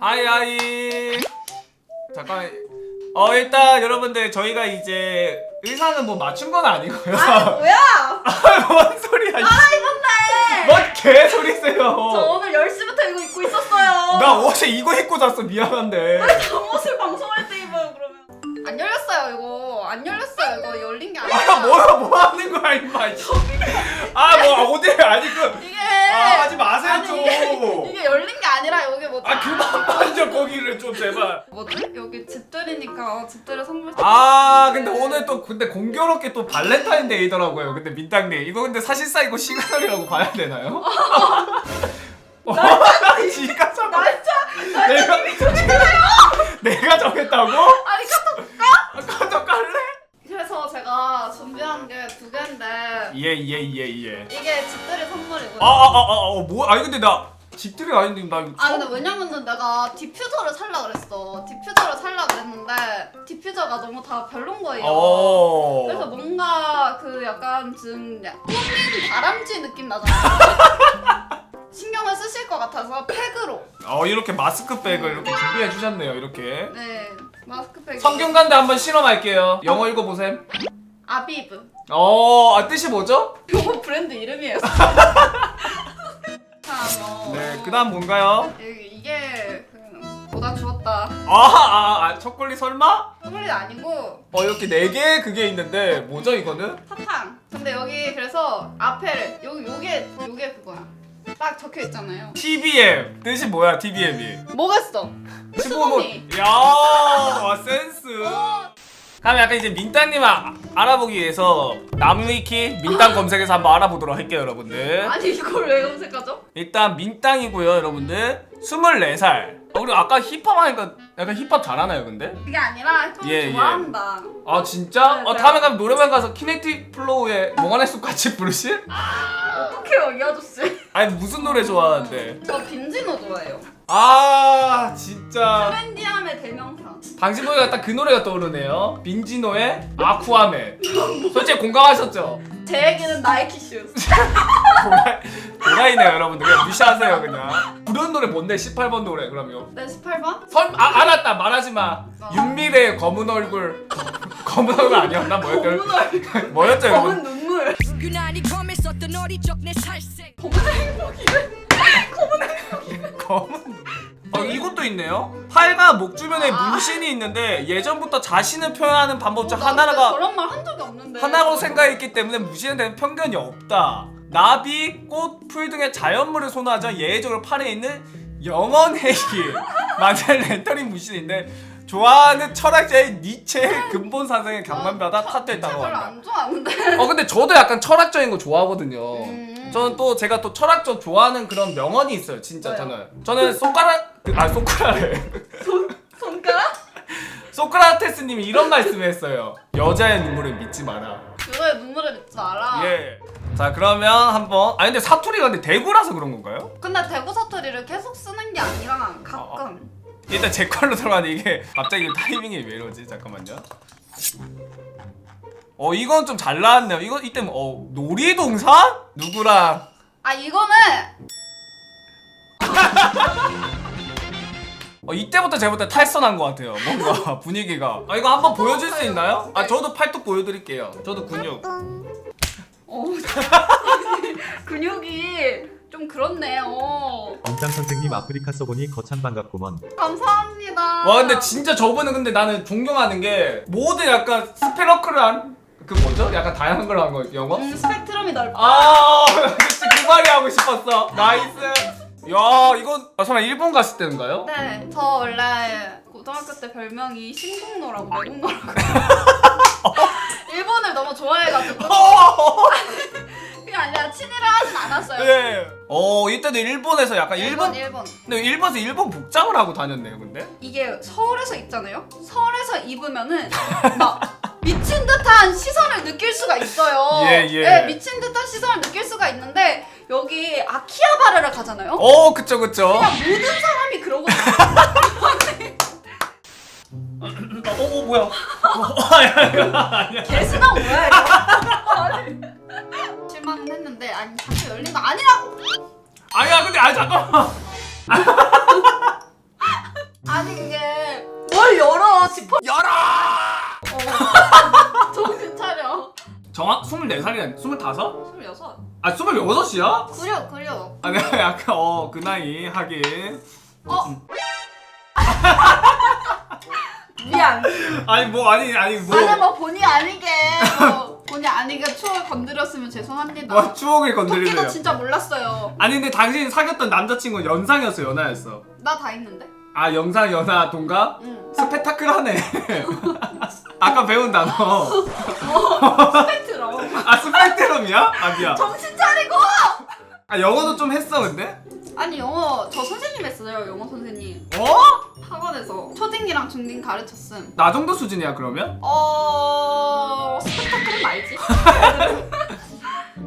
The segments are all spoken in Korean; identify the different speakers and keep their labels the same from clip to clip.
Speaker 1: 하이 하이 잠깐 어 일단 여러분들 저희가 이제 의상은 뭐 맞춘 건 아니고요
Speaker 2: 아 뭐야?
Speaker 1: 뭔 소리야
Speaker 2: 아 입었네.
Speaker 1: 뭔 개소리세요
Speaker 2: 저 오늘 10시부터 이거 입고 있었어요.
Speaker 1: 나 어제 이거 입고 잤어 미안한데
Speaker 2: 잠옷을 방송할 때 입어요 그러면. 안 열렸어요 이거. 안 열렸어요 이거 열린 게 아니야.
Speaker 1: 아 뭐야 뭐 하는 거야 임마 아
Speaker 2: 집들이 선물
Speaker 1: 아 근데 오늘 또 근데 공교롭게 또 발렌타인데이더라고요. 근데 민땅님 이거 근데 사실상 이거 시그널이라고 봐야 되나요? 어, 지가 정
Speaker 2: 날짜
Speaker 1: 내가 내가 정했다고?
Speaker 2: 아니 카톡
Speaker 1: 가져 갈래?
Speaker 2: 그래서 제가 준비한 게 두 개인데
Speaker 1: 예예 예 예.
Speaker 2: 이게 집들이 선물이고요.
Speaker 1: 아아아아뭐? 아니 근데 나 집들이 아닌데 나 이거
Speaker 2: 아
Speaker 1: 처음-
Speaker 2: 근데 왜냐면은 내가 디퓨저를 살라 그랬어. 디퓨저를 살라 그랬는데 디퓨저가 너무 다 별론 거예요.
Speaker 1: 어.
Speaker 2: 그래서 뭔가 그 약간 좀 꽃민 다람쥐 느낌 나잖아. 신경을 쓰실 것 같아서 팩으로.
Speaker 1: 어 이렇게 마스크백을 이렇게 준비해 주셨네요 이렇게
Speaker 2: 네 마스크팩.
Speaker 1: 성균관대 한번 실험할게요 영어 읽어보셈
Speaker 2: 아비브.
Speaker 1: 어 아, 뜻이 뭐죠?
Speaker 2: 요거 브랜드 이름이에요. 자, 뭐.
Speaker 1: 네 그다음 뭔가요?
Speaker 2: 이게, 이게 그 보다 주었다.
Speaker 1: 아 아 아, 초콜릿 설마?
Speaker 2: 선물이 아니고
Speaker 1: 어 이렇게 네 개 그게 있는데 뭐죠 이거는?
Speaker 2: 사탕. 근데 여기 그래서 앞에를 요 요게 요게 그거야. 딱 적혀 있잖아요.
Speaker 1: TBM 뜻이 뭐야 TBM이?
Speaker 2: 뭐겠어? 수범이.
Speaker 1: 야 와, 센스.
Speaker 2: 어,
Speaker 1: 그럼 약간 이제 민땅님 아, 알아보기 위해서 나무위키 민땅 검색해서 한번 알아보도록 할게요 여러분들.
Speaker 2: 아니 이걸 왜 검색하죠?
Speaker 1: 일단 민땅이고요 여러분들 24살 어, 우리 아까 힙합 하니까 약간 힙합 잘하나요 근데?
Speaker 2: 그게 아니라 좀
Speaker 1: 예, 예.
Speaker 2: 좋아한다.
Speaker 1: 아 진짜?
Speaker 2: 네,
Speaker 1: 어
Speaker 2: 네.
Speaker 1: 다음에 가면 노래방 가서 키네틱 플로우의 몽환의 숲 같이 부르실?
Speaker 2: 어떡해요 이 아저씨?
Speaker 1: 아니 무슨 노래 좋아하는데
Speaker 2: 저 빈지노 좋아해요.
Speaker 1: 아 진짜
Speaker 2: 트렌디함의 대명사.
Speaker 1: 당신 보니까 딱그 노래가 떠오르네요 빈지노의 아쿠아맨 솔직히 공감하셨죠?
Speaker 2: 제 얘기는 나이키 슈즈.
Speaker 1: 도라- 도라이네요 여러분들 그냥 무시하세요 그냥 부르는 노래 뭔데 18번 노래 그러면
Speaker 2: 네 18번?
Speaker 1: 설, 아 알았다 말하지 마
Speaker 2: 어.
Speaker 1: 윤미래의 검은 얼굴 검은 얼굴 아니었나 뭐였죠?
Speaker 2: 검은 얼굴.
Speaker 1: 뭐였죠
Speaker 2: 검은
Speaker 1: 여러분?
Speaker 2: 눈물.
Speaker 3: 유난히 검했었던 어리적 내 살색
Speaker 2: 검은 행복이래.
Speaker 1: 검은 어이 것도 있네요 팔과 목 주변에
Speaker 2: 아.
Speaker 1: 문신이 있는데 예전부터 자신을 표현하는 방법 중 하나가
Speaker 2: 저런 말 한 적이 없는데.
Speaker 1: 하나로 생각했기 때문에 무시에 대한 편견이 없다. 나비, 꽃, 풀 등의 자연물을 선호하자 예외적으로 팔에 있는 영원 헬기 만들 렌터링 무신인데 좋아하는 철학자의 니체의 근본 경만바다 타투에 있다고
Speaker 2: 별로
Speaker 1: 한다.
Speaker 2: 안 좋아하는데.
Speaker 1: 어 근데 저도 약간 철학적인 거 좋아하거든요.
Speaker 2: 음.
Speaker 1: 저는 또 제가 또 철학적 좋아하는 그런 명언이 있어요. 진짜
Speaker 2: 뭐요?
Speaker 1: 저는 저는 소카라 그, 아 소크라래
Speaker 2: 손가락?
Speaker 1: 소크라테스님이 이런 말씀을 했어요. 여자의 눈물을 믿지 마라.
Speaker 2: 그거에 눈물을 믿지 마라.
Speaker 1: 예. 자 그러면 한번 아 근데 사투리가 근데 대구라서 그런 건가요?
Speaker 2: 근데 대구 사투리를 계속 쓰는 게 아니라 가끔.
Speaker 1: 일단 제 걸로 들어가는데 이게 갑자기 타이밍이 왜 이러지? 잠깐만요. 어 이건 좀 잘 나왔네요. 이거 이때 뭐, 어 놀이동산? 누구랑?
Speaker 2: 아 이거는
Speaker 1: 어 이때부터 제부터 탈선한 것 같아요. 뭔가 분위기가. 아 이거 한번 보여줄 수 있나요? 아 저도 팔뚝 보여드릴게요. 저도 근육.
Speaker 2: 어 근육이 좀 그렇네. 어
Speaker 4: 엄짱 선생님 아프리카 써보니 거참 반갑구먼.
Speaker 2: 감사합니다.
Speaker 1: 와 근데 진짜 저분은 근데 나는 존경하는 게 모든 약간 스페러클한 그 뭐죠? 약간 다양한 걸 한 거 영어?
Speaker 2: 음, 스펙트럼이 넓다.
Speaker 1: 아, 진짜 그 말이 하고 싶었어. 나이스. 야, 이건 아, 설마 일본 갔을 때인가요?
Speaker 2: 네, 저 원래 고등학교 때 별명이 신동노라고 내국노라고. 일본을 너무 좋아해가지고 그게 아니라 친일을 하진 않았어요.
Speaker 1: 네. 어, 이때도 일본에서 약간 일본,
Speaker 2: 일본.
Speaker 1: 근데 일본에서 일본 복장을 하고 다녔네요, 근데.
Speaker 2: 이게 서울에서 입잖아요. 서울에서 입으면은 막 미친 듯한 시선을 느낄 수가 있어요.
Speaker 1: 예, 예.
Speaker 2: 네, 미친 듯한 시선을 느낄 수가 있는데 여기 아키하바라를 가잖아요.
Speaker 1: 어, 그쵸, 그쵸.
Speaker 2: 그냥 모든 사람이 그러고
Speaker 1: 어, 어 뭐야?
Speaker 2: 개수나 뭐야 이거. 실망은 했는데 아니 자꾸 열린 거 아니라고.
Speaker 1: 아니야, 근데 아 잠깐. 아니 그게 뭘 열어 싶어. 열어! 어. 정신 그 차려. 정확 24살이란 25?
Speaker 2: 26.
Speaker 1: 아 26이야?
Speaker 2: 구려 구려.
Speaker 1: 아 내가 약간 어그 나이 하긴
Speaker 2: 어? 음. 미안.
Speaker 1: 아니 뭐 아니 아니 뭐
Speaker 2: 아니 뭐 본의 아니게 뭐 본의 아니게 추억을 건드렸으면 죄송합니다.
Speaker 1: 와, 추억을
Speaker 2: 토끼도
Speaker 1: 건드리네요
Speaker 2: 진짜 몰랐어요.
Speaker 1: 아니 근데 당신 사귀었던 남자친구는 연상이었어 연하였어
Speaker 2: 나 다 있는데.
Speaker 1: 아 영상 연하 동갑?
Speaker 2: 응
Speaker 1: 스페타클하네 아까 배운 단어
Speaker 2: 스펙트럼
Speaker 1: 아 스펙트럼이야? 아 미안
Speaker 2: 정신 차리고
Speaker 1: 아 영어도 좀 했어 근데?
Speaker 2: 아니 영어 저 선생님 했어요 영어 선생님
Speaker 1: 어?
Speaker 2: 학원에서 초딩이랑 중딩 가르쳤음
Speaker 1: 나 정도 수준이야 그러면?
Speaker 2: 어... 스펙타클은 알지?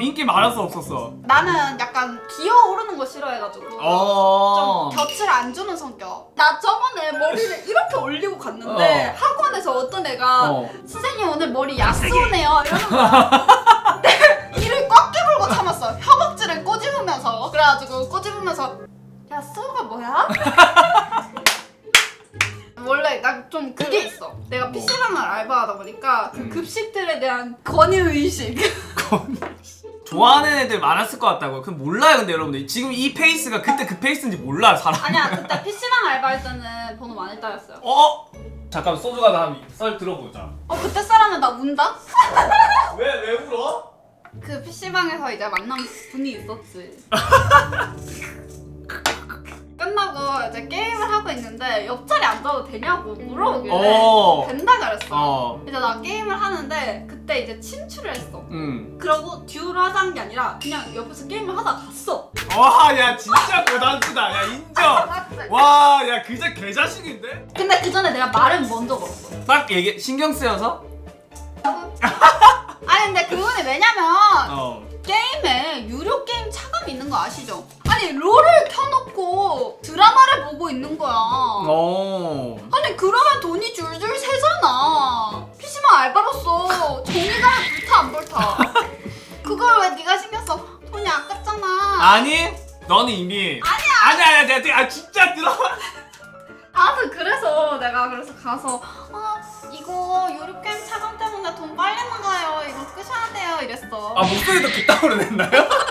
Speaker 1: 인기 많았어 없었어?
Speaker 2: 나는 약간 기어오르는 거 싫어해가지고
Speaker 1: 어.
Speaker 2: 좀 곁을 안 주는 성격 나 저번에 머리를 이렇게 올리고 갔는데
Speaker 1: 어.
Speaker 2: 학원에서 어떤 애가
Speaker 1: 어.
Speaker 2: 선생님 오늘 머리 야스오네요 이러는 거야 내 이를 꽉 깨물고 참았어 허벅지를 꼬집으면서 그래가지고 꼬집으면서 야스오가 뭐야? 원래 나좀 그게 있어 내가 PC방을 알바하다 보니까 그
Speaker 1: 음.
Speaker 2: 급식들에 대한 권위의식
Speaker 1: 좋아하는 애들 많았을 것 같다고요. 그럼 몰라요, 근데 여러분들. 지금 이 페이스가 그때 그 페이스인지 몰라, 사람.
Speaker 2: 아니야 그때 PC방 알바할 때는 번호 많이 따였어요
Speaker 1: 어? 잠깐 소주가 나썰 들어보자.
Speaker 2: 어 그때 사람은 나 운다?
Speaker 1: 왜 왜 울어?
Speaker 2: 그 PC방에서 이제 만난 분이 있었지 끝나고 이제 게임을 하고 있는데 옆자리 앉아도 되냐고 물어보길래
Speaker 1: 어.
Speaker 2: 된다 그랬어
Speaker 1: 어.
Speaker 2: 이제 나 게임을 하는데 그때 이제 친추를 했어
Speaker 1: 응.
Speaker 2: 그러고 듀를 하자는 게 아니라 그냥 옆에서 게임을 하다 갔어
Speaker 1: 와, 야 진짜 고단수다. 야 인정. 와, 야 그저 개자식인데?
Speaker 2: 근데 그 전에 내가 말은 먼저 걸었어
Speaker 1: 딱 얘기 신경 쓰여서?
Speaker 2: 아니 근데 그분이 왜냐면
Speaker 1: 어.
Speaker 2: 게임에 유료 게임 차감이 있는 거 아시죠? 아니 롤을 켜놓고 드라마를 보고 있는 거야.
Speaker 1: 어.
Speaker 2: 아니 그러면 돈이 줄줄 새잖아. PC방 알바로서 종이가 불타 안 불타. 그걸 왜 네가 신경 써? 돈이 아깝잖아.
Speaker 1: 아니, 너는 이미 아니야. 아니야, 아니야, 내가 아 진짜 들어.
Speaker 2: 아무튼 그래서 내가 그래서 가서 아 이거 유료 게임 차감 때문에 돈 빨리 나가요. 이거 끄셔야 돼요. 이랬어.
Speaker 1: 아 목소리도 그따구로 냈나요?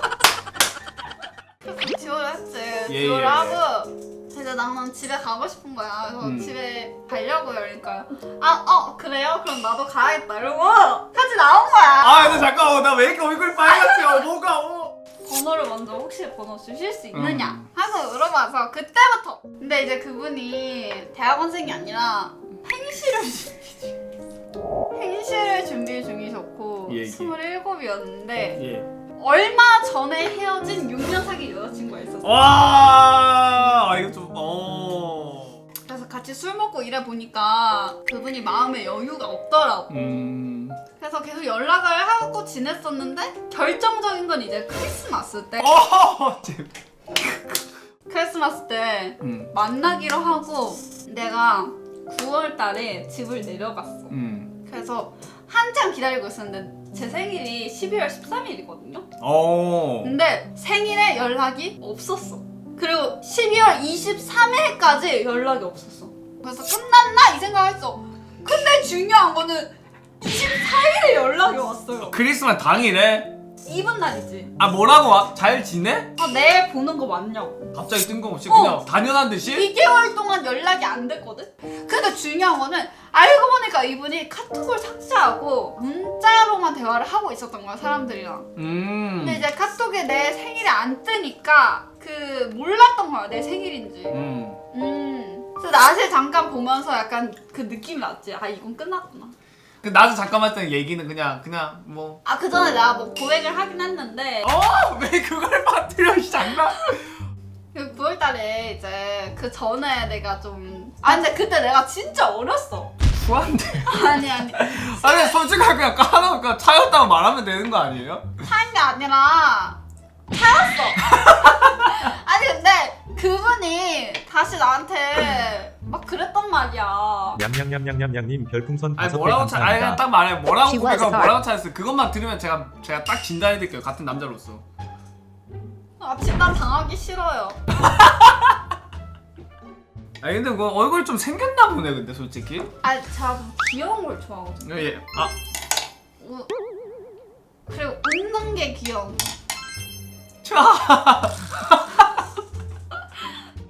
Speaker 1: 예,
Speaker 2: 지호를
Speaker 1: 예.
Speaker 2: 하고 이제 나는 집에 가고 싶은 거야. 그래서
Speaker 1: 음.
Speaker 2: 집에 가려고 그러니까 아 어 그래요? 그럼 나도 가야겠다 이러고 같이 나온 거야.
Speaker 1: 아, 근데 잠깐만, 나왜 이렇게 얼굴 빨갛지? 어, 뭐가? 어.
Speaker 2: 번호를 먼저 혹시 번호 주실 수 있느냐
Speaker 1: 음.
Speaker 2: 하고 물어봐서 그때부터 근데 이제 그분이 대학원생이 아니라 행시를 준비 중 행시를 준비 중이셨고
Speaker 1: 예, 예.
Speaker 2: 27이었는데
Speaker 1: 예.
Speaker 2: 얼마 전에 헤어진 6년 사귄 여자친구가 있었어
Speaker 1: 와, 아, 이거 좀, 어.
Speaker 2: 그래서 같이 술 먹고 이래 보니까 그분이 마음에 여유가 없더라고
Speaker 1: 음.
Speaker 2: 그래서 계속 연락을 하고 지냈었는데 결정적인 건 이제 크리스마스 때
Speaker 1: 어, 제-
Speaker 2: 크리스마스 때
Speaker 1: 음.
Speaker 2: 만나기로 하고 내가 9월 달에 집을 내려갔어.
Speaker 1: 음.
Speaker 2: 그래서 한참 기다리고 있었는데 제 생일이 12월 13일이거든요.
Speaker 1: 어.
Speaker 2: 근데 생일에 연락이 없었어. 그리고 12월 23일까지 연락이 없었어. 그래서 끝났나 이 생각했어. 근데 중요한 거는 24일에 연락이 왔어요.
Speaker 1: 크리스마스 당일에
Speaker 2: 이분 날이지.
Speaker 1: 아 뭐라고 와? 잘 지내?
Speaker 2: 아 내일 보는 거 맞냐고.
Speaker 1: 갑자기 뜬금없이
Speaker 2: 어.
Speaker 1: 그냥 당연한 듯이?
Speaker 2: 2개월 동안 연락이 안 됐거든? 근데 중요한 거는 알고 보니까 이분이 카톡을 삭제하고 문자로만 대화를 하고 있었던 거야 사람들이랑
Speaker 1: 음.
Speaker 2: 근데 이제 카톡에 내 생일이 안 뜨니까 그 몰랐던 거야 내 생일인지
Speaker 1: 음.
Speaker 2: 음 그래서 낮에 잠깐 보면서 약간 그 느낌이 났지 아 이건 끝났구나
Speaker 1: 그 나도 잠깐만 했던 얘기는 그냥 그냥 뭐.
Speaker 2: 아 그 전에 내가 뭐 고백을 하긴 했는데
Speaker 1: 어? 왜 그걸 빠뜨려 이 장난?
Speaker 2: 그 9월 달에 이제 그 전에 내가 좀 아 근데 그때 내가 진짜 어렸어
Speaker 1: 후한데.
Speaker 2: 아니 아니
Speaker 1: 아니 솔직하게 그냥 까놓고 차였다고 말하면 되는 거 아니에요?
Speaker 2: 차인 게 아니라 차였어.
Speaker 4: 냠냠냠냠냠냠님 별풍선
Speaker 1: 아니
Speaker 4: 다섯 개
Speaker 1: 뭐라고 차 아니 그냥
Speaker 4: 감사합니다.
Speaker 1: 딱 말해 뭐라고
Speaker 3: She was
Speaker 1: 고백하고
Speaker 3: hard.
Speaker 1: 뭐라고 차였어 그것만 들으면 제가 제가 딱 진단해 드릴게요 같은 남자로서
Speaker 2: 아 진짜 당하기 싫어요.
Speaker 1: 아니 근데 뭐 얼굴 좀 생겼나 보네 근데 솔직히
Speaker 2: 제가 좀 귀여운 걸 좋아하거든요.
Speaker 1: 예. 아
Speaker 2: 우- 그리고 웃는 게 귀여운 거. 그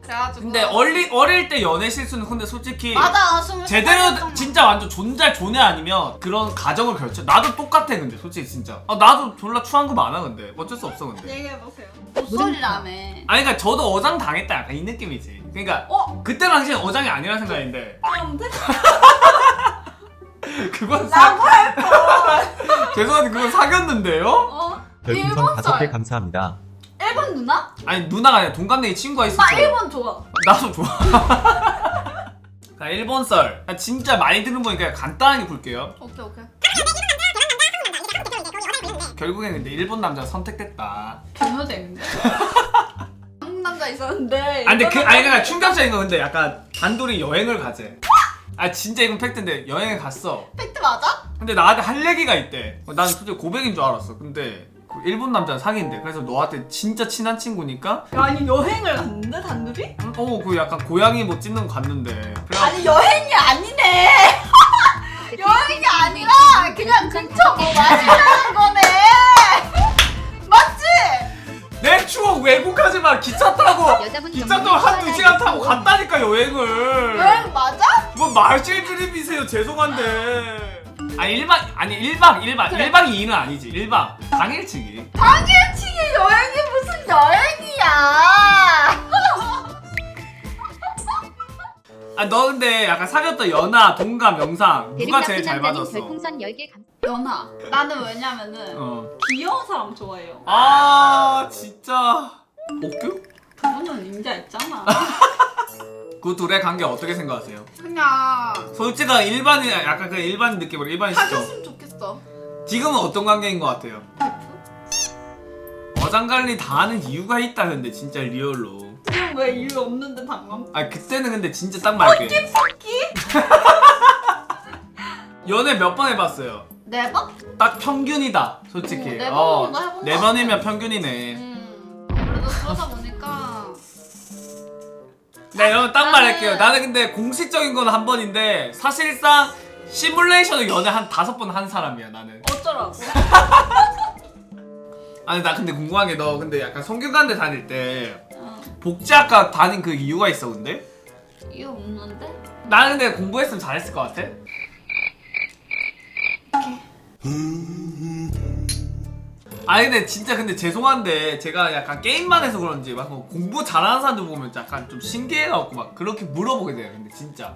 Speaker 2: 래가지고
Speaker 1: 근데 어리, 어릴 때 연애 실수는 근데 솔직히
Speaker 2: 맞아 스물
Speaker 1: 제대로 진짜 완전 존잘 존애 아니면 그런 가정을 결정 나도 똑같아 근데 솔직히 진짜 아, 나도 졸라 추한 거 많아 근데 어쩔 수 없어 근데
Speaker 2: 얘기해 보세요 목소리라며
Speaker 1: 아니 그러니까 저도 어장 당했다 약간 이 느낌이지 그러니까
Speaker 2: 어?
Speaker 1: 그때 당시엔 어장이 아니라 생각했는데
Speaker 2: 귀여운데?
Speaker 1: 그건 사
Speaker 2: 라고 할 거.
Speaker 1: 죄송한데 그건 사귀었는데요?
Speaker 2: 어?
Speaker 4: 별풍선
Speaker 2: 일본
Speaker 4: 다섯 개
Speaker 2: 썰.
Speaker 4: 감사합니다.
Speaker 2: 일본 누나?
Speaker 1: 아니 누나가 아니라 동갑내기 친구가
Speaker 2: 나
Speaker 1: 있었어요.
Speaker 2: 일본 좋아.
Speaker 1: 나도 좋아. 자 일본 썰. 아, 진짜 많이 들은 거니까 간단하게 볼게요.
Speaker 2: 오케이 오케이.
Speaker 1: 결국엔 근데 일본 남자가 선택됐다.
Speaker 2: 변호되는데? 한국 남자 있었는데
Speaker 1: 아 근데 그 아니
Speaker 2: 남자
Speaker 1: 그냥 충격적인 건 근데 약간 단둘이 여행을 가재. 아 진짜 이건 팩트인데 여행을 갔어.
Speaker 2: 팩트 맞아?
Speaker 1: 근데 나한테 할 얘기가 있대. 난 솔직히 고백인 줄 알았어. 근데 그 일본 남자는 사귄대 그래서 너한테 진짜 친한 친구니까.
Speaker 2: 아니 여행을 갔는데 단둘이?
Speaker 1: 어그 약간 고양이 뭐 찢는 거 갔는데. 그래
Speaker 2: 아니 여행이 아니네. 여행이 아니라 그냥 근처 뭐 마시려는 거네. 맞지?
Speaker 1: 내 추억 왜곡하지 마. 기차 타고
Speaker 3: 여자분
Speaker 1: 기차 타고 한두 시간 타고 갔다니까 여행을.
Speaker 2: 여행 맞아?
Speaker 1: 뭐 마실 드립이세요. 죄송한데. 아니 1박 아니 1박 1박
Speaker 2: 그래.
Speaker 1: 1박 2일은 아니지. 1박 당일치기
Speaker 2: 당일치기 여행이 무슨 여행이야
Speaker 1: 아 너 근데 약간 사귀었던 연하 동갑 영상 누가 제일 잘 맞았어
Speaker 3: 별풍선 10개 감
Speaker 2: 연아 나는 왜냐면은
Speaker 1: 어.
Speaker 2: 귀여운 사람 좋아해요
Speaker 1: 아 진짜 옥규?
Speaker 2: 그분은 임자 있잖아
Speaker 1: 그 둘의 관계 어떻게 생각하세요?
Speaker 2: 그냥
Speaker 1: 솔직한 일반인 약간 그 일반 느낌으로 일반인 시죠?
Speaker 2: 사귀었으면 좋겠어
Speaker 1: 지금은 어떤 관계인 것 같아요? 어장관리 다 하는 이유가 있다 근데 진짜 리얼로
Speaker 2: 지금 왜 이유 없는데 당황
Speaker 1: 아 그때는 근데 진짜 딱 말게
Speaker 2: 끼?
Speaker 1: 연애 몇 번 해봤어요?
Speaker 2: 네 번?
Speaker 1: 딱 평균이다 솔직히
Speaker 2: 어, 네
Speaker 1: 어,
Speaker 2: 번도 해본
Speaker 1: 네
Speaker 2: 것
Speaker 1: 번이면. 평균이네
Speaker 2: 음 그래도 그러다 보니까
Speaker 1: 네 여러분 딱 말할게요 나는 근데 공식적인 건 한 번인데 사실상 시뮬레이션을 연애 한 다섯 번 한 사람이야 나는.
Speaker 2: 어쩌라고?
Speaker 1: 아니 나 근데 궁금한 게 너 근데 약간 성균관대 다닐 때
Speaker 2: 어,
Speaker 1: 복지 학과 다닌 그 이유가 있어 근데?
Speaker 2: 이유 없는데?
Speaker 1: 나는 근데 공부했으면 잘했을 것 같아. 아니 근데 진짜 근데 죄송한데 제가 약간 게임만 해서 그런지 막 공부 잘하는 사람들 보면 약간 좀 신기해갖고 막 그렇게 물어보게 돼요 근데 진짜